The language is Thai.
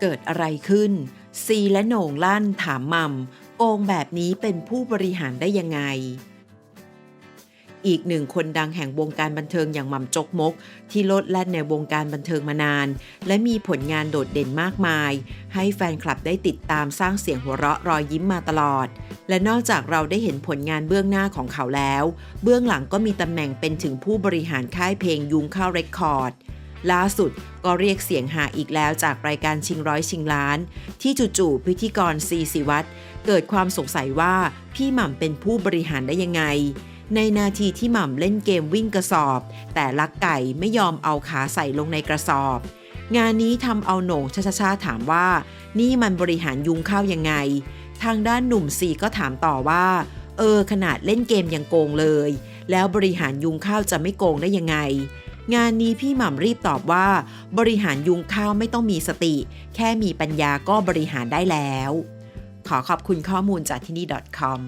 เกิดอะไรขึ้น ซีและโหน่งลั่นถามมัมโกงแบบนี้เป็นผู้บริหารได้ยังไง อีกหนึ่งคนดังแห่งวงการบันเทิงอย่างหม่ำจกมก ที่โลดแล่นในวงการบันเทิงมานาน และมีผลงานโดดเด่นมากมาย ให้แฟนคลับได้ติดตามสร้างเสียงหัวเราะรอยยิ้มมาตลอด และนอกจากเราได้เห็นผลงานเบื้องหน้าของเขาแล้ว เบื้องหลังก็มีตำแหน่งเป็นถึงผู้บริหารค่ายเพลงยุงข้าวเรคคอร์ดล่าสุดก็เรียกเสียงหาอีกแล้วจากรายการชิงร้อยชิงล้าน ที่จู่ๆพิธีกรซีสิวัตรเกิดความสงสัยว่าพี่หม่ำเป็นผู้บริหารได้ยังไง ในนาทีที่หม่ำเล่นเกมวิ่งกระสอบ แต่ลักไก่ไม่ยอมเอาขาใส่ลงในกระสอบ งานนี้ทำเอาโหน่งชาชาชาถามว่า นี่มันบริหารยุงข้าวยังไง ทางด้านหนุ่มซีก็ถามต่อว่า เออ ขนาดเล่นเกมยังโกงเลย แล้วบริหารยุงข้าวจะไม่โกงได้ยังไง งานนี้พี่หม่ำรีบตอบว่า บริหารยุงข้าวไม่ต้องมีสติ แค่มีปัญญาก็บริหารได้แล้ว ขอขอบคุณข้อมูลจากที่นี่ .com